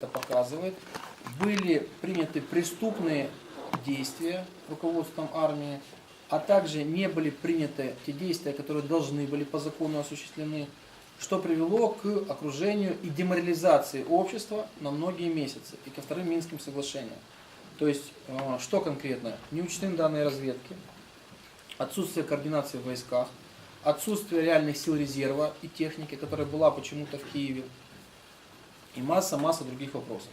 это показывает, были приняты преступные действия руководством армии, а также не были приняты те действия, которые должны были по закону осуществлены, что привело к окружению и деморализации общества на многие месяцы и ко вторым Минским соглашениям. То есть, э, что конкретно? Не учтены данные разведки, отсутствие координации в войсках, отсутствие реальных сил резерва и техники, которая была почему-то в Киеве, и масса-масса других вопросов.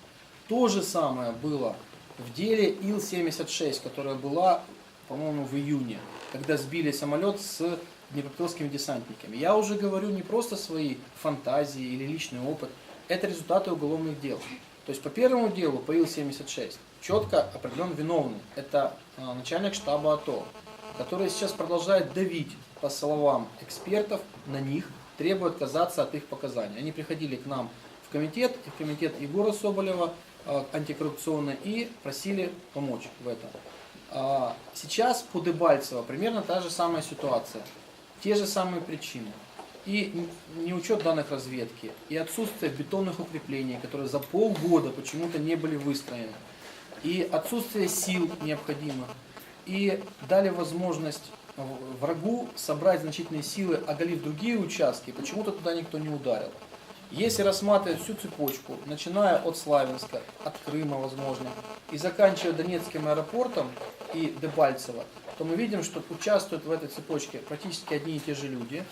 То же самое было в деле Ил-76, которая была, по-моему, в июне, когда сбили самолет с днепропетровскими десантниками. Я уже говорю не просто свои фантазии или личный опыт, это результаты уголовных дел. То есть по первому делу, по Ил-76, четко определен виновный. Это а, начальник штаба АТО, который сейчас продолжает давить, по словам экспертов, на них, требуя отказаться от их показаний. Они приходили к нам комитет, в комитет Егора Соболева э, антикоррупционный и просили помочь в этом. А, Сейчас по Дебальцево примерно та же самая ситуация, те же самые причины. И неучет данных разведки, и отсутствие бетонных укреплений, которые за полгода почему-то не были выстроены, и отсутствие сил необходимых, и дали возможность врагу собрать значительные силы, оголив другие участки, почему-то туда никто не ударил. Если рассматривать всю цепочку, начиная от Славянска, от Крыма, возможно, и заканчивая Донецким аэропортом и Дебальцево, то мы видим, что участвуют в этой цепочке практически одни и те же люди,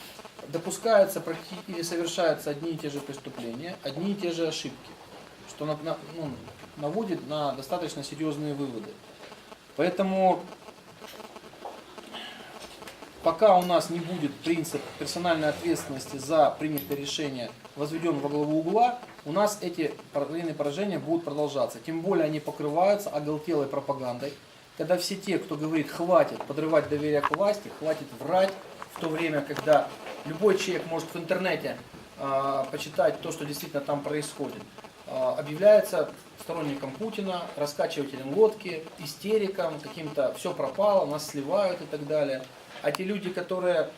допускаются или совершаются одни и те же преступления, одни и те же ошибки, что ну, наводит на достаточно серьезные выводы. Поэтому пока у нас не будет принцип персональной ответственности за принятое решение возведен во главу угла, у нас эти военные поражения будут продолжаться. Тем более они покрываются оголтелой пропагандой, когда все те, кто говорит, хватит подрывать доверие к власти, хватит врать, в то время, когда любой человек может в интернете э, почитать то, что действительно там происходит, э, объявляется сторонником Путина, раскачивателем лодки, истериком, каким-то все пропало, нас сливают и так далее. А те люди, которые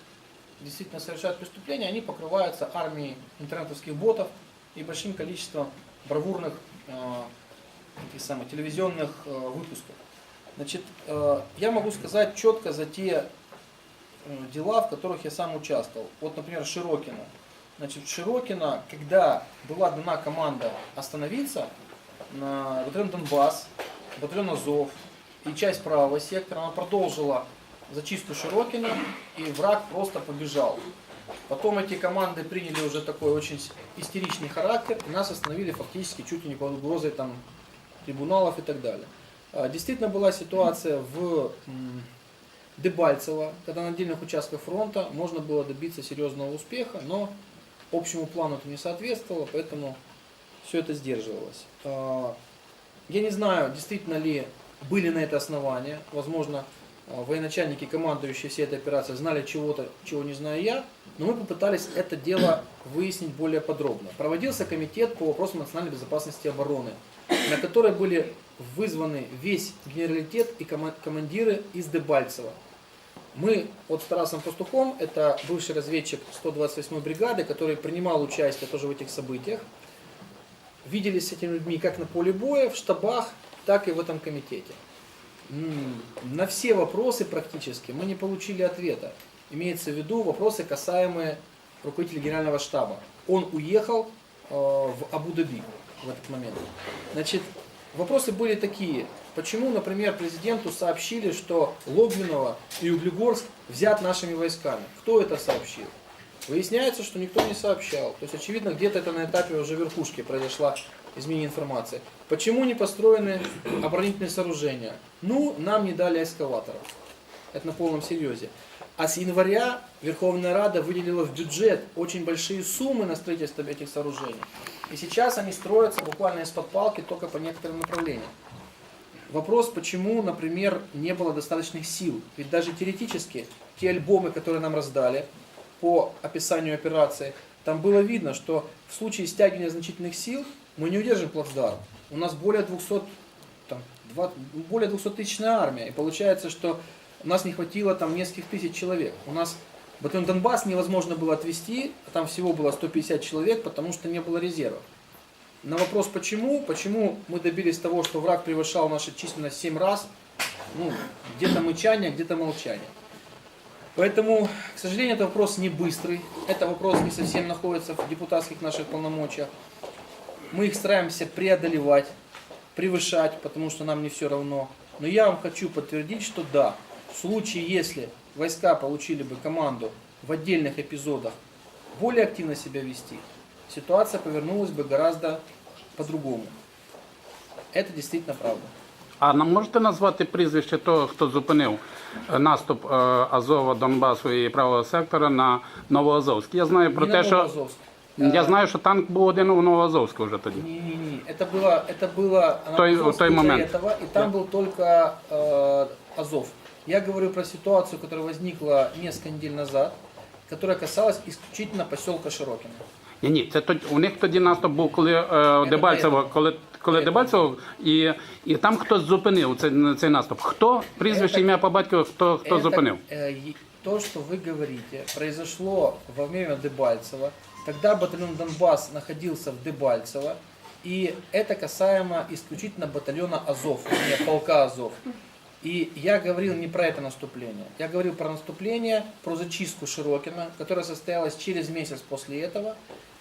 действительно совершают преступления, они покрываются армией интернетовских ботов и большим количеством бравурных э, этих самых, телевизионных э, выпусков. Значит, э, я могу сказать четко за те э, дела, в которых я сам участвовал. Вот, например, Широкина. Значит, Широкина, когда была дана команда остановиться, на батальон Донбасс, батальон Азов и часть правого сектора, она продолжила зачистку Широкина, и враг просто побежал. Потом эти команды приняли уже такой очень истеричный характер, и нас остановили фактически чуть ли не под угрозой там, трибуналов и так далее. А, Действительно была ситуация в Дебальцево, когда на отдельных участках фронта можно было добиться серьезного успеха, но общему плану это не соответствовало, поэтому все это сдерживалось. А, Я не знаю, действительно ли были на это основания. Возможно, военачальники, командующие всей этой операцией, знали чего-то, чего не знаю я, но мы попытались это дело выяснить более подробно. Проводился комитет по вопросам национальной безопасности и обороны, на который были вызваны весь генералитет и кома- командиры из Дебальцева. Мы вот с Тарасом Пастухом, это бывший разведчик 128-й бригады, который принимал участие тоже в этих событиях, виделись с этими людьми как на поле боя, в штабах, так и в этом комитете. На все вопросы практически мы не получили ответа. Имеется в виду вопросы, касаемые руководителя генерального штаба. Он уехал э, в Абу-Даби в этот момент. Значит, вопросы были такие. Почему, например, президенту сообщили, что Логвинова и Углегорск взят нашими войсками? Кто это сообщил? Выясняется, что никто не сообщал. То есть, очевидно, где-то это на этапе уже верхушки произошла изменение информации. Почему не построены оборонительные сооружения? Ну, нам не дали эскаваторов. Это на полном серьезе. А с января Верховная Рада выделила в бюджет очень большие суммы на строительство этих сооружений. И сейчас они строятся буквально из-под палки только по некоторым направлениям. Вопрос, почему, например, не было достаточных сил. Ведь даже теоретически те альбомы, которые нам раздали по описанию операции, там было видно, что в случае стягивания значительных сил мы не удержим плацдарм. У нас более 200, там, два- более 200 тысячная армия. И получается, что у нас не хватило там нескольких тысяч человек. У нас батальон Донбасс невозможно было отвести, там всего было 150 человек, потому что не было резервов. На вопрос почему, почему мы добились того, что враг превышал нашу численность 7 раз, ну, где-то мычание, где-то молчание. Поэтому, к сожалению, это вопрос не быстрый, это вопрос не совсем находится в депутатских наших полномочиях. Мы их стараемся преодолевать, превышать, потому что нам не все равно. Но я вам хочу подтвердить, что да, в случае, если войска получили бы команду в отдельных эпизодах более активно себя вести, ситуация повернулась бы гораздо по-другому. Это действительно правда. А нам можете назвати прізвище того, хто зупинив е, наступ е, Азова, Донбасу і правого сектора на Новоазовськ? Я знаю про Не те, на що Новоазовск. я знаю, що танк був один у Новоазовську вже тоді. Не-не-не, это было, это было на той- Азовске той до момент. этого, и там был только э, Азов. Я говорю про ситуацию, которая возникла несколько недель назад, которая касалась исключительно поселка Широкино. Ні, ні, це тоді, у них тоді наступ був, коли е, Дебальцево, до коли, коли До Дебальцево, і, і там хтось зупинив цей, цей наступ. Хто? Прізвище, Це- ім'я по батькові, хто, хто Это, зупинив? э, е- то, что вы говорите, произошло во время Дебальцева. Тогда батальон Донбасс находился в Дебальцево. И это касаемо исключительно батальона Азов, вернее, полка Азов. И я говорил не про это наступление. Я говорил про наступление, про зачистку Широкина, которая состоялась через месяц после этого.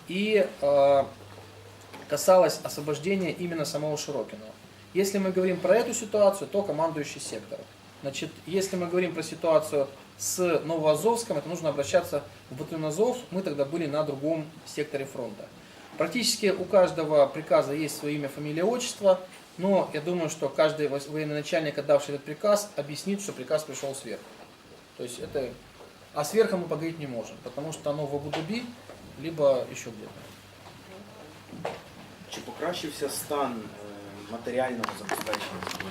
И э, касалось освобождения именно самого Широкиного. Если мы говорим про эту ситуацию, то командующий сектором. Значит, если мы говорим про ситуацию с Новоазовском, это нужно обращаться в батальон Азов. Мы тогда были на другом секторе фронта. Практически у каждого приказа есть свое имя, фамилия, отчество, но я думаю, что каждый военный начальник, отдавший этот приказ, объяснит, что приказ пришел сверху. То есть это... А сверху мы поговорить не можем, потому что оно в Абу-Даби, либо еще где-то. Чи покращився стан матеріального забезпечення?